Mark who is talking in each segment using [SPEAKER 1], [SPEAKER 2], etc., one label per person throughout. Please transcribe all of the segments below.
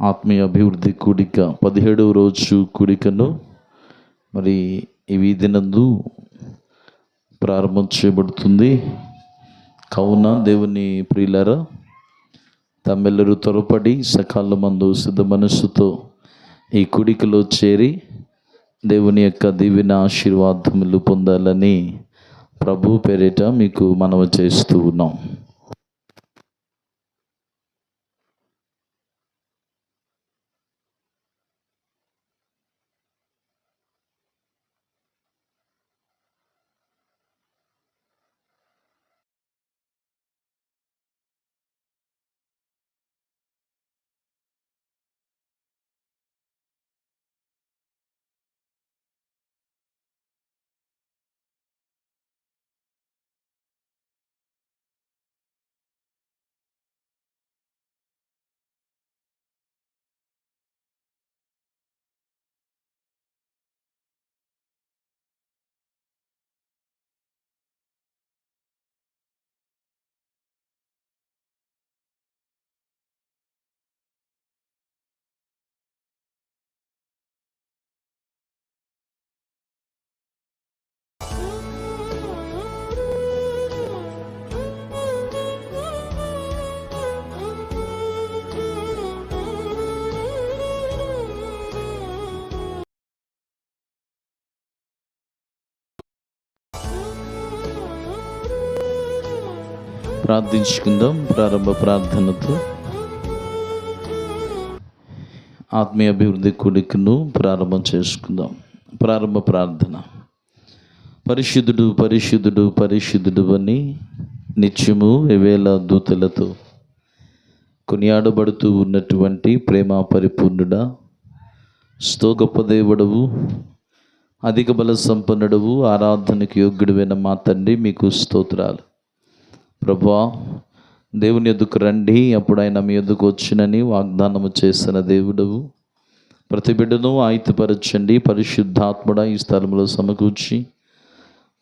[SPEAKER 1] ఆత్మీయ అభివృద్ధి కూడిక. పదిహేడవ రోజు కూడికను మరి ఈ వీధినందు ప్రారంభం చేయబడుతుంది. కావున దేవుని ప్రియులరా తమ్మెల్లరూ త్వరపడి సకాల మందు సిద్ధ మనస్సుతో ఈ కుడికలో చేరి దేవుని యొక్క దివ్యన ఆశీర్వాదములు పొందాలని ప్రభు పేరిట మీకు మనవి చేస్తూ ఉన్నాం. ప్రార్థించుకుందాం. ప్రారంభ ప్రార్థనతో ఆత్మీయ అభివృద్ధి కొడుకును ప్రారంభం చేసుకుందాం. ప్రారంభ ప్రార్థన. పరిశుద్ధుడు పరిశుద్ధుడు పరిశుద్ధుడు అని నిత్యము వేవేల దూతలతో కొనియాడబడుతూ ఉన్నటువంటి ప్రేమ పరిపూర్ణుడా స్తో గొప్ప దేవుడవు అధిక బల సంపన్నుడవు ఆరాధనకు యోగ్యుడువైన మా తండ్రి మీకు స్తోత్రాలు. ప్రభా దేవుని ఎదుకు రండి. అప్పుడు ఆయన మీ ఎదుకు వచ్చినని వాగ్దానము చేసిన దేవుడవు. ప్రతి బిడ్డను ఆయుతపరచండి పరిశుద్ధాత్ముడ ఈ స్థలంలో సమకూర్చి.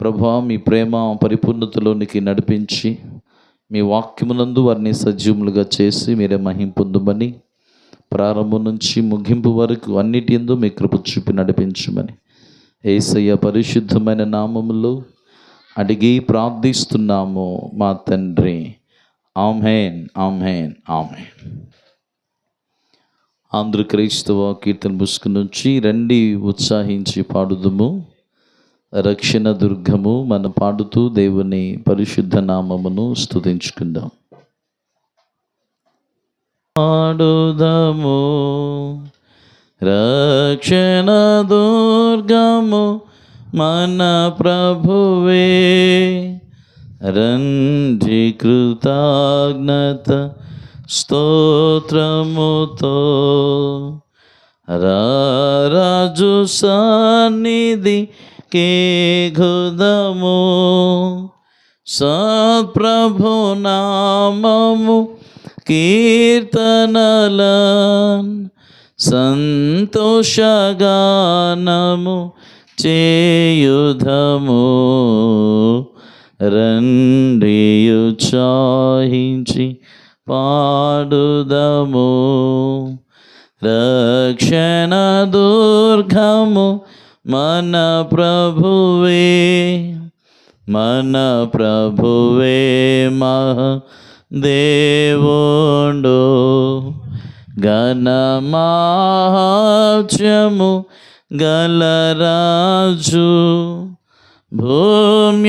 [SPEAKER 1] ప్రభా మీ ప్రేమ పరిపూర్ణతలోనికి నడిపించి మీ వాక్యమునందు వారిని సజీవులుగా చేసి మీరే మహింపొందుమని ప్రారంభం నుంచి ముగింపు వరకు అన్నిటి ఎందు మీ కృప చూపి నడిపించమని. ఏసయ్య పరిశుద్ధమైన నామములో అడిగి ప్రార్థిస్తున్నాము మా తండ్రి. ఆమ్హేన్ ఆమ్హేన్ ఆమెన్. ఆంధ్ర క్రైస్తవ కీర్తన పుస్తకం నుంచి రండి ఉత్సాహించి పాడుదుము. రక్షణ దుర్గము మన పాడుతూ దేవుని పరిశుద్ధ నామమును స్తుతించుకుందాం. పాడుదము. రక్షణ దుర్గము మన ప్రభువే రంజి కృతజ్ఞత స్తోత్రముతో రాజు సన్నిధి కే గుదము సత్ప్రభు నామము కీర్తనలన్ సంతోషగానము చేయుధము రండియు చాహించి పాడుదము. రక్షణ దుర్గము మన ప్రభువే మన ప్రభువే మహ దేవుండు ఘనమాహాత్యము గలరాజు భూమ్యాఘాదపు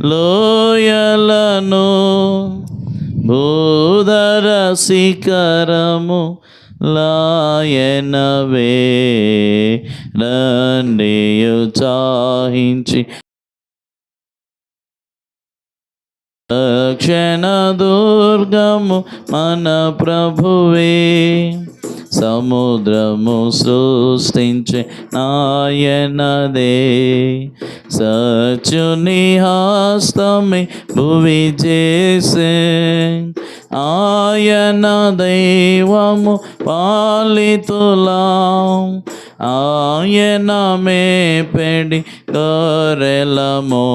[SPEAKER 1] లోయలను భూధర శిఖరము లాయనవే రండియు చాహించి రక్షణ దుర్గము మన ప్రభువే. సముద్రము సృష్టించే నాయనదే. సచుని హస్తమి భువి చేసే ఆయన దైవము పాలితులాం. ఆయన మేపెడి గొర్రెలమో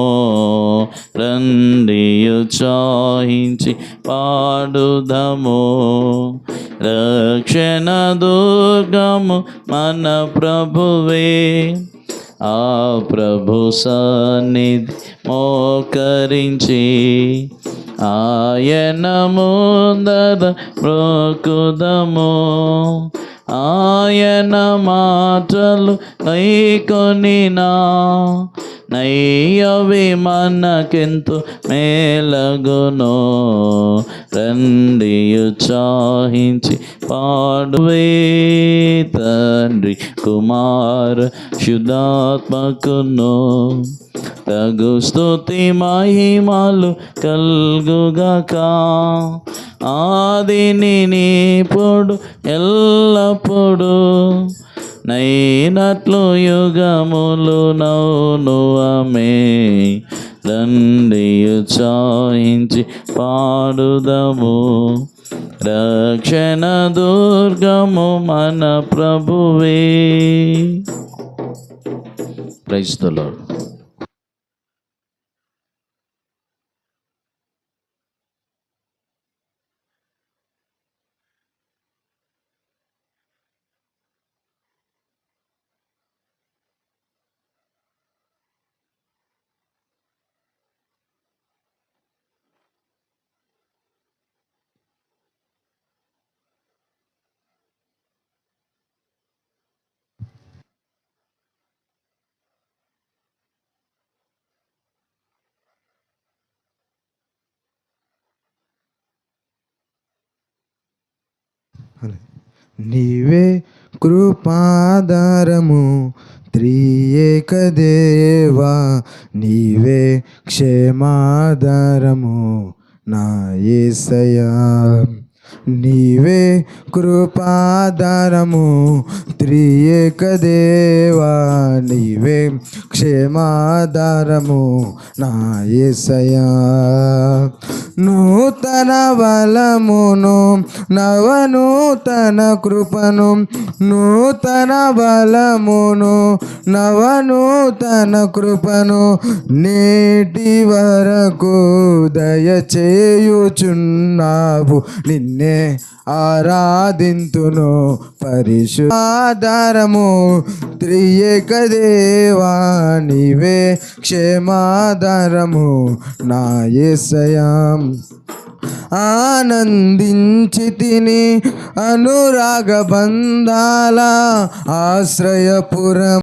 [SPEAKER 1] రండియు చాహించి పాడుదము. రక్షణ దుర్గము మన ప్రభువే. ఆ ప్రభు సన్నిధి మోకరించి ఆయన ముందర మ్రోకుదము ఆయన మాటలు కైకొనినా నయ్యవి మనకెంతు మేలగునో. రండి చాహించి పాడువే తండ్రి కుమార్ శుధాత్మకును తగు స్థుతి మహిమలు కల్గుగాక. ఆదిని నీపుడు ఎల్లప్పుడు నైనట్లు యుగములు నౌను అమే. దండియు చాయించి పాడుదము. రక్షణ దుర్గము మన ప్రభువే. ప్రైస్తులు
[SPEAKER 2] నీవే కృపాధారము త్రియేక దేవా నీవే క్షేమాధారము నా ఏసయా నీవే కృపాధారము త్రియేక దేవా. నీవే క్షేమాధారము నా నూతన బలమును నవనూతన కృపను నూతన బలమును నవనూతన కృపను నేటి వరకు దయచేయుచున్నావు. నిన్న ఆరాధింతును పరిశుధారము త్రియక దేవా నీవే క్షేమాధారము. నా యేసయాం ఆనందించి తిని అనురాగ బంధాల ఆశ్రయపురం.